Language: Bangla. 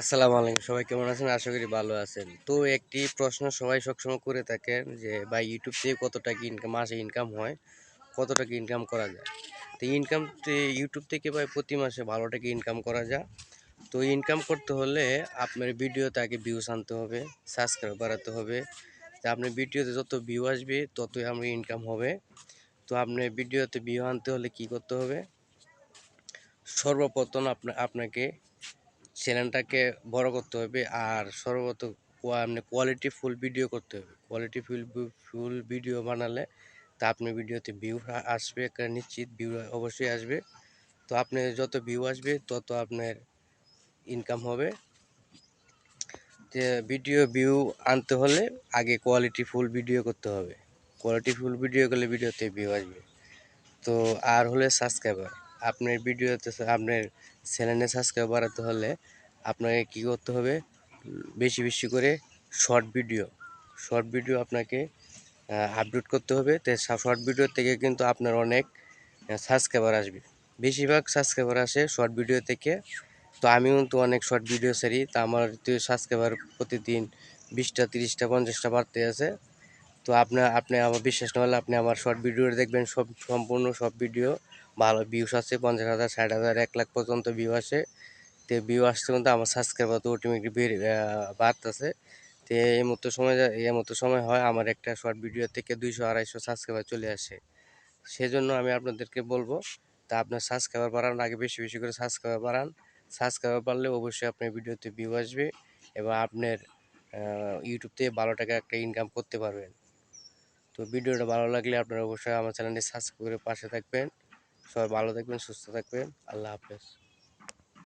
আসসালামু আলাইকুম। সবাই কেমন আছেন? আশা করি ভালো আছেন। তো একটি প্রশ্ন সবাই সবসময় করে থাকেন যে, ভাই ইউটিউব থেকে কত টাকা ইনকাম মাসে ইনকাম হয়? কত টাকা ইনকাম করা যায়? তো ইনকাম ইউটিউব থেকে ভাই, প্রতি মাসে ভালো টাকা ইনকাম করা যায়? তো ইনকাম করতে হলে আপনার ভিডিওতে আগে ভিউস আনতে হবে সাবস্ক্রাইব বাড়াতে হবে। তো আপনার ভিডিওতে যত ভিউ আসবে, ততই আমার ইনকাম হবে। তো আপনার ভিডিওতে ভিউ আনতে হলে কি করতে হবে? সর্বপ্রথম আপনা, আপনাকে চ্যানেলটাকে বড় করতে হবে আর সর্বপ্রথম মানে কোয়ালিটি ফুল ভিডিও করতে হবে। কোয়ালিটি ফুল ফুল ভিডিও বানালে তা আপনি ভিডিওতে ভিউ আসবে, একটা নিশ্চিত ভিউ অবশ্যই আসবে। তো আপনি যত ভিউ আসবে, তত আপনার ইনকাম হবে। যে ভিডিও ভিউ আনতে হলে আগে কোয়ালিটি ফুল ভিডিও করতে হবে। কোয়ালিটি ফুল ভিডিও করলে ভিডিওতে ভিউ আসবে। তো আর হলে সাবস্ক্রাইবার আপনার ভিডিওতে আপনার চ্যানেলে সাবস্ক্রাইব বাড়াতে হলে আপনাকে কী করতে হবে? বেশি বেশি করে শর্ট ভিডিও শর্ট ভিডিও আপনাকে আপলোড করতে হবে। তো শর্ট ভিডিও থেকে কিন্তু আপনার অনেক সাবস্ক্রাইবার আসবে। বেশিরভাগ সাবস্ক্রাইবার আসে শর্ট ভিডিও থেকে। তো আমিও তো অনেক শর্ট ভিডিও সারি তা আমার সাবস্ক্রাইবার প্রতিদিন বিশটা, তিরিশটা, পঞ্চাশটা বাড়তে আছে। তো আপনার আপনি আমার বিশ্বাস না হলে আপনি আমার শর্ট ভিডিও দেখবেন। সব, সম্পূর্ণ সব ভিডিও ভালো ভিউস আছে, পঞ্চাশ হাজার, ষাট হাজার, এক লাখ পর্যন্ত ভিউ আসে। তো ভিউ আসতে কিন্তু আমার সাবস্ক্রাইবার তো অটোমেটিক বেড়ে বাড়তেছে। তো এই মতো সময় এই মতো সময় হয় আমার একটা শর্ট ভিডিও থেকে দুইশো, আড়াইশো সাবস্ক্রাইবার চলে আসে। সেজন্য আমি আপনাদেরকে বলব, তা আপনার সাবস্ক্রাইবার বাড়ান আগে বেশি বেশি করে সাবস্ক্রাইবার বাড়ান। সাবস্ক্রাইবার বাড়লে অবশ্যই আপনার ভিডিওতে ভিউ আসবে এবং আপনার ইউটিউব থেকে ভালো টাকা একটা ইনকাম করতে পারবেন। তো ভিডিওটা ভালো লাগলে আপনারা অবশ্যই আমার চ্যানেলটি সাবস্ক্রাইব করে পাশে থাকবেন। সবাই ভালো থাকবেন, সুস্থ থাকবেন। আল্লাহ হাফেজ।